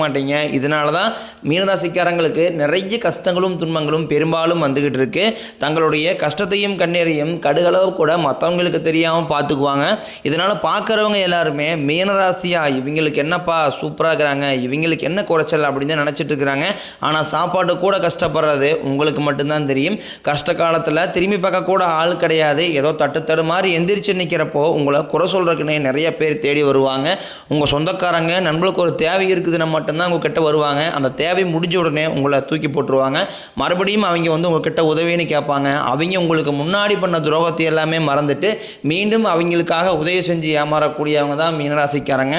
மாட்டீங்க. இதனால தான் மீனராசிக்காரங்களுக்கு நிறைய கஷ்டங்களும் துன்பங்களும் பெரும்பாலும் வந்துக்கிட்டு இருக்கு. தங்களுடைய கஷ்டத்தையும் கண்ணீரையும் கடுகளவு கூட மற்றவங்களுக்கு தெரியாமல் பார்த்துக்குவாங்க இதனால் பார்க்குறவங்க எல்லாருமே மீனராசியா இவங்களுக்கு என்னப்பா சூப்பராக இருக்கிறாங்க இவங்களுக்கு என்ன குறைச்சல் அப்படின்னு தான் நினச்சிட்டு இருக்கிறாங்க ஆனால் சாப்பாடு கூட கஷ்டப்படுறது உங்களுக்கு மட்டும்தான் தெரியும். கஷ்ட காலத்தில் திரும்பி பார்க்க கூட ஆள் கிடையாது. ஏதோ தட்டு தடு மாதிரி எந்திரிச்சு நிற்கிறப்போ உங்களை குறை சொல்கிறதுக்குன்னே நிறைய பேர் தேடி வருவாங்க. உங்கள் சொந்தக்காரங்க நண்பர்களுக்கு ஒரு தேவை இருக்குது நம்ம மட்டும்தான் உங்ககிட்ட வருவாங்க. அந்த தேவை முடிஞ்ச உடனே உங்களை தூக்கி போட்டுருவாங்க. மறுபடியும் அவங்க வந்து உங்ககிட்ட உதவின்னு கேட்பாங்க. அவங்க உங்களுக்கு முன்னாடி பண்ண துரோகத்தை எல்லாமே மறந்துட்டு மீண்டும் அவங்களுக்காக உதவி செஞ்சு ஏமாறக்கூடியவங்க தான் மீனராசிக்காரங்க.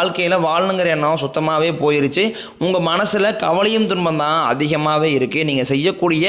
வாழ்க்கையில் வாழணுங்கிற எண்ணம் சுத்தமாகவே போயிருச்சு. உங்கள் மனசில் கவலையும் துன்பம் தான் அதிகமாகவே இருக்குது நீங்கள் செய்யக்கூடிய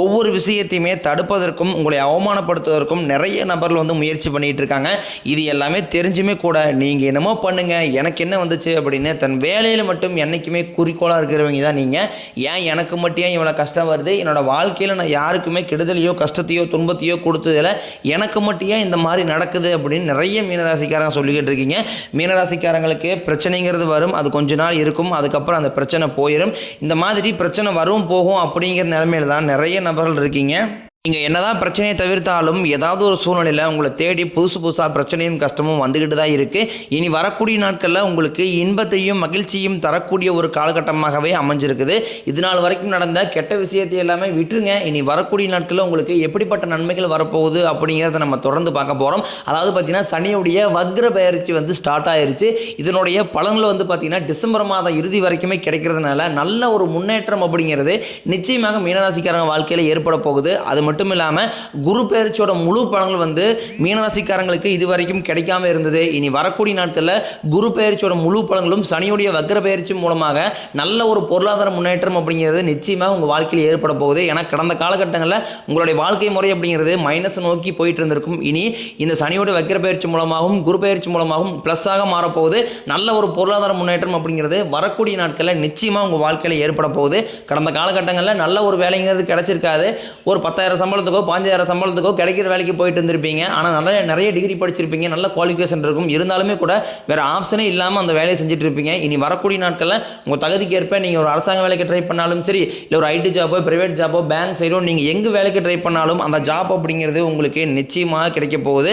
ஒவ்வொரு விஷயத்தையுமே தடுப்பதற்கும் உங்களை அவமானப்படுத்துவதற்கும் நிறைய நபர்கள் வந்து முயற்சி பண்ணிகிட்டு இருக்காங்க. இது எல்லாமே தெரிஞ்சுமே கூட நீங்கள் என்னமோ பண்ணுங்கள் எனக்கு என்ன வந்துச்சு அப்படின்னு தன் வேலையில் மட்டும் என்றைக்குமே குறிக்கோளாக இருக்கிறவங்க தான் நீங்கள் ஏன் எனக்கு மட்டும் ஏன் இவ்வளோ கஷ்டம் வருது? என்னோட வாழ்க்கையில் நான் யாருக்குமே கெடுதலையோ கஷ்டத்தையோ துன்பத்தையோ கொடுத்ததில் எனக்கு மட்டும் ஏன் இந்த மாதிரி நடக்குது அப்படின்னு நிறைய மீனராசிக்காரங்க சொல்லிக்கிட்டு இருக்கீங்க. மீனராசிக்காரங்களுக்கு பிரச்சனைங்கிறது வரும் அது கொஞ்ச நாள் இருக்கும் அதுக்கப்புறம் அந்த பிரச்சனை போயிடும் இந்த மாதிரி பிரச்சனை வரும் போகும் அப்படிங்கிற நிலமையில தான் நிறைய நபர்கள் இருக்கீங்க. நீங்கள் என்னதான் பிரச்சனையை தவிர்த்தாலும் ஏதாவது ஒரு சூழ்நிலையில் உங்களை தேடி புதுசு புதுசாக பிரச்சனையும் கஷ்டமும் வந்துக்கிட்டு தான் இருக்குது இனி வரக்கூடிய நாட்களில் உங்களுக்கு இன்பத்தையும் மகிழ்ச்சியும் தரக்கூடிய ஒரு காலகட்டமாகவே அமைஞ்சிருக்குது. இது நாள் வரைக்கும் நடந்த கெட்ட விஷயத்தை எல்லாமே விட்டுருங்க. இனி வரக்கூடிய நாட்களில் உங்களுக்கு எப்படிப்பட்ட நன்மைகள் வரப்போகுது அப்படிங்கிறத நம்ம தொடர்ந்து பார்க்க போகிறோம் அதாவது பார்த்தீங்கன்னா சனியுடைய வக்ர பயிற்சி வந்து ஸ்டார்ட் ஆயிருச்சு. இதனுடைய பலன்கள் வந்து பார்த்தீங்கன்னா டிசம்பர் மாதம் இறுதி வரைக்குமே கிடைக்கிறதுனால நல்ல ஒரு முன்னேற்றம் அப்படிங்கிறது நிச்சயமாக மீனராசிக்காரங்க வாழ்க்கையில் ஏற்பட போகுது. அது மட்டும் மட்டும் இல்லாமல் குரு பயிற்சியோட முழு பலன்கள் வந்து மீனராசிக்காரங்களுக்கு இது வரைக்கும் கிடைக்காம இருந்தது. இனி வரக்கூடிய நாட்களில் குரு பயிற்சியோட முழு பலன்களும் சனியுடைய வக்கர பயிற்சி மூலமாக நல்ல ஒரு பொருளாதார முன்னேற்றம் அப்படிங்கிறது நிச்சயமாக உங்கள் வாழ்க்கையில் ஏற்பட போகுது. ஏன்னா கடந்த காலகட்டங்களில் உங்களுடைய வாழ்க்கை முறை அப்படிங்கிறது மைனஸ் நோக்கி போயிட்டு இருந்திருக்கும். இனி இந்த சனியோட வக்கர பயிற்சி மூலமாகவும் குரு பயிற்சி மூலமாகவும் ப்ளஸ்ஸாக மாறப்போகுது. நல்ல ஒரு பொருளாதார முன்னேற்றம் அப்படிங்கிறது வரக்கூடிய நாட்களில் நிச்சயமாக உங்கள் வாழ்க்கையில் ஏற்பட போகுது. கடந்த காலகட்டங்களில் நல்ல ஒரு வேலைங்கிறது கிடைச்சிருக்காது. ஒரு பத்தாயிரம் சம்பளத்துக்கோ பாஞ்சாயிரம் சம்பளத்துக்கோ கிடைக்கிற வேலைக்கு போயிட்டு இருந்திருப்பீங்க. ஆனால் நல்ல நிறைய டிகிரி படிச்சிருப்பீங்க நல்ல குவாலிஃபிகேஷன் இருக்கும். இருந்தாலுமே கூட வேறு ஆப்ஷனே இல்லாமல் அந்த வேலையை செஞ்சுட்டு இருப்பீங்க இனி வரக்கூடிய நாட்களில் உங்கள் தகுதிக்கு ஏற்ப நீங்கள் ஒரு அரசாங்க வேலைக்கு ட்ரை பண்ணாலும் சரி இல்லை ஒரு ஐடி ஜாபோ ப்ரைவேட் ஜாபோ பேங்க் சைடோ நீங்கள் எங்கே வேலைக்கு ட்ரை பண்ணாலும் அந்த ஜாப் அப்படிங்கிறது உங்களுக்கு நிச்சயமாக கிடைக்க போகுது.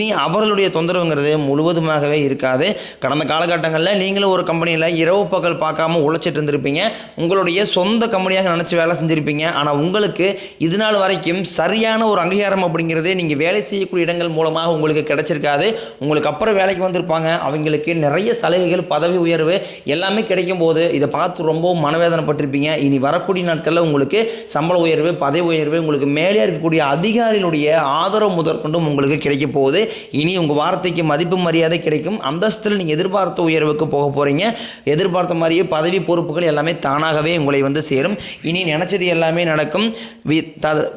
இனி அவர்களுடைய தொந்தரவுங்கிறது முழுவதுமாகவே இருக்காது. கடந்த காலகட்டங்களில் நீங்களும் ஒரு கம்பெனியில் இரவு பகல் பார்க்காம உழைச்சிட்டு இருந்திருப்பீங்க. உங்களுடைய சொந்த கம்பெனியாக நினச்சி வேலை செஞ்சுருப்பீங்க. ஆனால் உங்களுக்கு இது நாள் வரைக்கும் சரியான ஒரு அங்கீகாரம் அப்படிங்கிறது நீங்கள் வேலை செய்யக்கூடிய இடங்கள் மூலமாக உங்களுக்கு கிடைச்சிருக்காது. உங்களுக்கு அப்புறம் வேலைக்கு வந்திருப்பாங்க. அவங்களுக்கு நிறைய சலுகைகள் பதவி உயர்வு எல்லாமே கிடைக்கும் போது இதை பார்த்து ரொம்ப மனவேதனைப்பட்டிருப்பீங்க. இனி வரக்கூடிய நாட்களில் உங்களுக்கு சம்பள உயர்வு பதவி உயர்வு உங்களுக்கு மேலே இருக்கக்கூடிய அதிகாரிகளுடைய ஆதரவு முதற்கொண்டும் உங்களுக்கு கிடைக்க போகுது. இனி உங்கள் வார்த்தைக்கு மதிப்பு மரியாதை கிடைக்கும். அந்தஸ்தில் நீங்கள் எதிர்பார்த்த உயர்வுக்கு போக போகிறீங்க எதிர்பார்த்த மாதிரியே பதவி பொறுப்புகள் எல்லாமே தானாகவே உங்களை வந்து சேரும். இனி நினச்சது எல்லாமே நடக்கும்.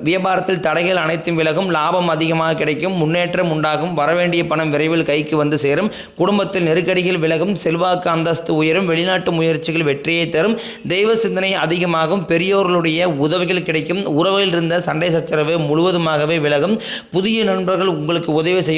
வியாபாரத்தில் தடைகள் அனைத்தும் விலகும். லாபம் அதிகமாக கிடைக்கும். முன்னேற்றம் உண்டாகும். வரவேண்டிய பணம் விரைவில் கைக்கு வந்து சேரும். குடும்பத்தில் நெருக்கடிகள் விலகும். செல்வாக்கு அந்தஸ்து உயரும். வெளிநாட்டு முயற்சிகள் வெற்றியை தரும். தெய்வ சிந்தனை அதிகமாகும். பெரியோர்களுடைய உதவிகள் கிடைக்கும். உறவில் இருந்த சண்டை சச்சரவு முழுவதுமாகவே விலகும். புதிய நண்பர்கள் உங்களுக்கு உதவி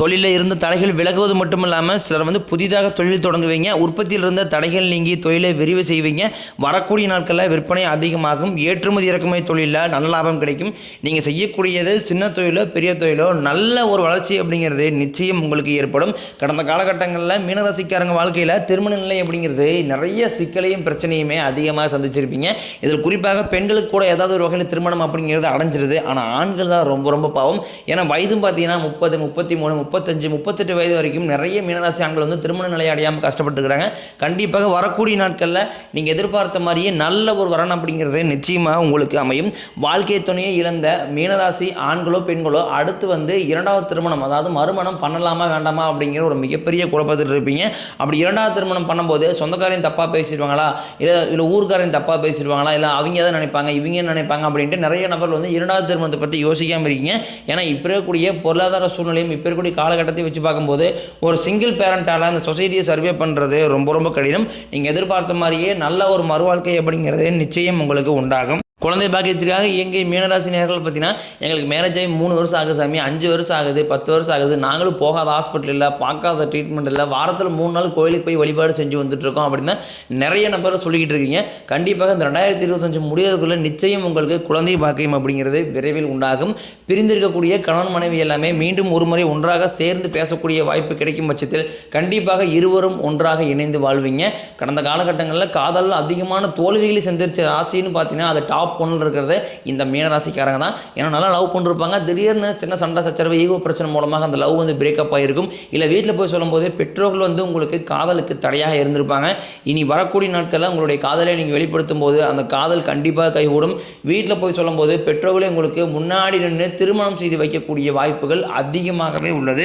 தொழிலில் இருந்த தடைகள் விலகுவது மட்டும் இல்லாமல் சிலர் வந்து புதிதாக தொழில் தொடங்குவீங்க. உற்பத்தியில் இருந்த தடைகள் நீங்கி தொழிலை விரிவு செய்வீங்க. வரக்கூடிய நாட்களில் விற்பனை அதிகமாகும். ஏற்றுமதி இறக்குமதி தொழிலில் நல்ல லாபம் கிடைக்கும். நீங்கள் செய்யக்கூடியது சின்ன தொழிலோ பெரிய தொழிலோ நல்ல ஒரு வளர்ச்சி அப்படிங்கிறது நிச்சயம் உங்களுக்கு ஏற்படும். கடந்த காலகட்டங்களில் மீனராசிக்காரங்க வாழ்க்கையில் திருமண நிலை அப்படிங்கிறது நிறைய சிக்கலையும் பிரச்சனையுமே அதிகமாக சந்திச்சிருப்பீங்க. இதில் குறிப்பாக பெண்களுக்கு கூட ஏதாவது ஒரு வகையில் திருமணம் அப்படிங்கிறது அடைஞ்சிருது. ஆனால் ஆண்கள் தான் ரொம்ப ரொம்ப பாவம். ஏன்னா வயதும் பார்த்தீங்கன்னா முப்பது முப்பத்தி மூணு முப்பத்தஞ்சு முப்பத்தெட்டு வயது வரைக்கும் நிறைய மீனராசி ஆண்கள் வந்து திருமண நிலை அடையாமல் கஷ்டப்பட்டுக்கிறாங்க. கண்டிப்பாக வரக்கூடிய நாட்களில் நீங்கள் எதிர்பார்த்த மாதிரியே நல்ல ஒரு வரணும் அப்படிங்கிறது நிச்சயமாக உங்களுக்கு அமையும். வாழ்க்கை துணையை இழந்த மீனராசி ஆண்களோ பெண்களோ அடுத்து வந்து இரண்டாவது திருமணம் அதாவது மறுமணம் பண்ணலாமா வேண்டாமா அப்படிங்கிற ஒரு மிகப்பெரிய குழப்பத்தில் இருப்பீங்க. அப்படி இரண்டாவது திருமணம் பண்ணும்போது சொந்தக்காரையும் தப்பாக பேசிடுவாங்களா? இல்லை இல்லை ஊர்க்காரையும் தப்பாக பேசிடுவாங்களா? இல்லை அவங்க எதை நினைப்பாங்க இவங்க என்ன நினைப்பாங்க அப்படின்ட்டு நிறைய நபர்கள் வந்து இரண்டாவது திருமணத்தை பற்றி யோசிக்காமல் இருக்கீங்க. ஏன்னா இப்போ இருக்கக்கூடிய பொருளாதார சூழ்நிலையும் இப்போ இருக்கக்கூடிய காலகட்டத்தை வச்சு பார்க்கும்போது ஒரு சிங்கிள் பேரண்ட்டால் அந்த சொசைட்டியை சர்வே பண்ணுறது ரொம்ப ரொம்ப கடினம். நீங்கள் எதிர்பார்த்த மாதிரியே நல்ல ஒரு மறுவாழ்க்கை அப்படிங்கிறது நிச்சயம் உங்களுக்கு உண்டாகும். குழந்தை பாக்கியத்திற்காக இயங்கிய மீனராசி நேர்கள் பார்த்தீங்கன்னா எங்களுக்கு மேரேஜ் ஆகி மூணு வருஷம் ஆகுது சாமி அஞ்சு வருஷம் ஆகுது பத்து வருஷம் ஆகுது நாங்களும் போகாத ஹாஸ்பிட்டல் இல்லை பார்க்காத ட்ரீட்மெண்ட் இல்லை வாரத்தில் மூணு நாள் கோயிலுக்கு போய் வழிபாடு செஞ்சு வந்துட்டுருக்கோம் அப்படின்னு நிறைய நபரை சொல்லிக்கிட்டு இருக்கீங்க. கண்டிப்பாக இந்த ரெண்டாயிரத்தி இருபத்தஞ்சு முடியறதுக்குள்ள நிச்சயம் உங்களுக்கு குழந்தை பாக்கியம் அப்படிங்கிறது விரைவில் உண்டாகும். பிரிந்திருக்கக்கூடிய கணவன் மனைவி எல்லாமே மீண்டும் ஒரு முறை ஒன்றாக சேர்ந்து பேசக்கூடிய வாய்ப்பு கிடைக்கும் பட்சத்தில் கண்டிப்பாக இருவரும் ஒன்றாக இணைந்து வாழ்வீங்க. கடந்த காலகட்டங்களில் காதலில் அதிகமான தோல்விகளை சந்திச்ச ராசின்னு பார்த்தீங்கன்னா அது டாப் ஒன்றில் இருக்கிறது இந்த மீனராசிக்காரங்க தான். ஏன்னா நல்லா லவ் பண்ணிருப்பாங்க. திடீர்னு சின்ன சண்டை சச்சரவு ஈகோ பிரச்சனை மூலமாக அந்த லவ் வந்து பிரேக்கப் ஆகிருக்கும் இல்லை வீட்டில் போய் சொல்லும்போது பெற்றோர்கள் வந்து உங்களுக்கு காதலுக்கு தடையாக இருந்திருப்பாங்க. இனி வரக்கூடிய நாட்களில் உங்களுடைய காதலை நீங்கள் வெளிப்படுத்தும் போது அந்த காதல் கண்டிப்பாக கைகூடும். வீட்டில் போய் சொல்லும்போது பெற்றோர்களே உங்களுக்கு முன்னாடி நின்று திருமணம் செய்து வைக்கக்கூடிய வாய்ப்புகள் அதிகமாகவே உள்ளது.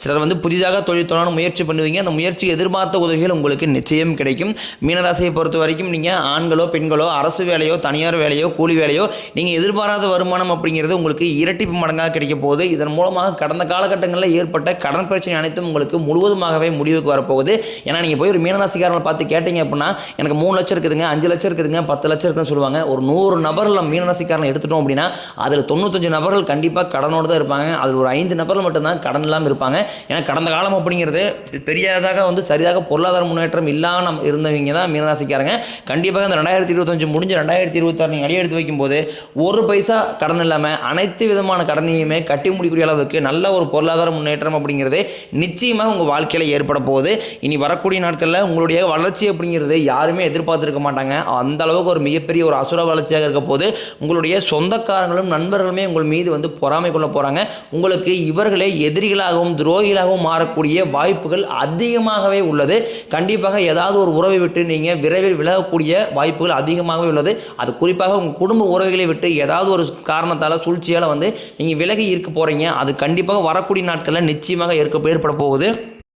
சிலர் வந்து புதிதாக தொழில் தொடரணும் முயற்சி பண்ணுவீங்க. அந்த முயற்சி எதிர்பார்த்த உதவிகள் உங்களுக்கு நிச்சயம் கிடைக்கும். மீனராசியை பொறுத்த வரைக்கும் நீங்கள் ஆண்களோ பெண்களோ அரசு வேலையோ தனியார் வேலையோ கூலி வேலையோ நீங்கள் எதிர்பாராத வருமானம் அப்படிங்கிறது உங்களுக்கு இரட்டிப்பு மடங்காக கிடைக்க போகுது. இதன் மூலமாக கடந்த காலகட்டங்களில் ஏற்பட்ட கடன் பிரச்சனை அனைத்தும் உங்களுக்கு முழுவதுமாகவே முடிவுக்கு வரப்போகுது. ஏன்னா நீங்கள் போய் ஒரு மீனராசிக்காரங்களை பார்த்து கேட்டீங்க அப்படின்னா எனக்கு மூணு லட்சம் இருக்குதுங்க அஞ்சு லட்சம் இருக்குதுங்க பத்து லட்சம் இருக்குன்னு சொல்லுவாங்க. ஒரு நூறு நபரில் மீனராசிக்காரனை எடுத்துட்டோம் அப்படின்னா அதில் தொண்ணூத்தஞ்சு நபர்கள் கண்டிப்பாக கடனோடு தான் இருப்பாங்க. அதில் ஒரு ஐந்து நபர்கள் மட்டும்தான் கடன் இல்லாமல் இருப்பாங்க. ஏன்னா கடந்த காலம் அப்படிங்கிறது பெரியதாக வந்து சரியாக பொருளாதார முன்னேற்றம் இல்லாமல் இருந்தவங்க தான் மீனராசிக்காரங்க. கண்டிப்பாக இந்த ரெண்டாயிரத்தி இருபத்தஞ்சு முடிஞ்சு ரெண்டாயிரத்தி இருபத்தாறு நீங்கள் அடி எடுத்து வைக்கும்போது ஒரு பைசா கடன் இல்லாமல் அனைத்து விதமான கடனையுமே கட்டி முடிக்கூடிய அளவுக்கு நல்ல ஒரு பொருளாதார முன்னேற்றம் அப்படிங்கிறது நிச்சயமாக உங்கள் வாழ்க்கையில் ஏற்பட போகுது. இனி வரக்கூடிய நாட்களில் உங்களுடைய வளர்ச்சி அப்படிங்கிறது யாருமே எதிர்பார்த்துருக்க மாட்டாங்க. அந்த அளவுக்கு ஒரு மிகப்பெரிய ஒரு அசுர வளர்ச்சியாக இருக்க போது உங்களுடைய சொந்தக்காரங்களும் நண்பர்களுமே உங்கள் மீது வந்து பொறாமை கொள்ள போகிறாங்க உங்களுக்கு இவர்களே எதிரிகளாகவும் துரோகிகளாகவும் மாறக்கூடிய வாய்ப்புகள் அதிகமாகவே உள்ளது. கண்டிப்பாக ஏதாவது ஒரு உறவை விட்டு நீங்கள் விரைவில் விலகக்கூடிய வாய்ப்புகள் அதிகமாகவே உள்ளது. அது குறிப்பாக உங்கள் குடும்ப உறவுகளை விட்டு ஏதாவது ஒரு காரணத்தால் சூழ்ச்சியால் வந்து நீங்கள் விலகி இருக்க போகிறீங்க அது கண்டிப்பாக வரக்கூடிய நாட்களில் நிச்சயமாக ஏற்க ஏற்பட போகுது.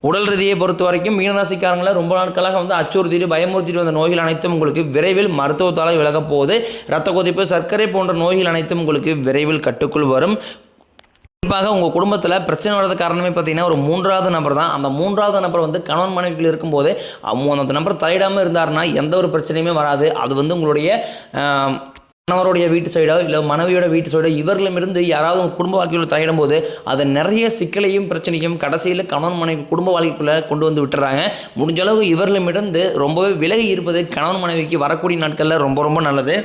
உடல் ரீதியை பொறுத்த வரைக்கும் மீனராசிக்காரங்களை ரொம்ப நாட்களாக வந்து அச்சுறுத்திட்டு பயமுறுத்திட்டு வந்த நோய்கள் அனைத்தும் உங்களுக்கு விரைவில் மருத்துவத்தால் விலகப் போகுது. ரத்த கொதிப்பு சர்க்கரை போன்ற நோய்கள் அனைத்தும் உங்களுக்கு விரைவில் கட்டுக்குள் வரும். குறிப்பாக உங்கள் குடும்பத்தில் பிரச்சனை வர்றது காரணமே பார்த்தீங்கன்னா ஒரு மூன்றாவது நபர் தான். அந்த மூன்றாவது நபர் வந்து கணவன் மனைவிகள் இருக்கும்போது அந்த நபர் தலையிடாமல் இருந்தாருன்னா எந்த ஒரு பிரச்சனையுமே வராது. அது வந்து உங்களுடைய கணவருடைய வீட்டு சைடோ இல்லை மனைவியோட வீட்டு சைடோ இவர்களிடமிருந்து யாராவது உங்கள் குடும்ப வாழ்க்கையில் தலையிடும் போது அது நிறைய சிக்கலையும் பிரச்சனையும் கடைசியில் கணவன் மனைவி குடும்ப வாழ்க்கைக்குள்ளே கொண்டு வந்து விட்டுறாங்க. முடிஞ்ச அளவு இவர்களிடமிருந்து ரொம்பவே விலகி இருப்பது கணவன் மனைவிக்கு வரக்கூடிய நாட்களில் ரொம்ப ரொம்ப நல்லது.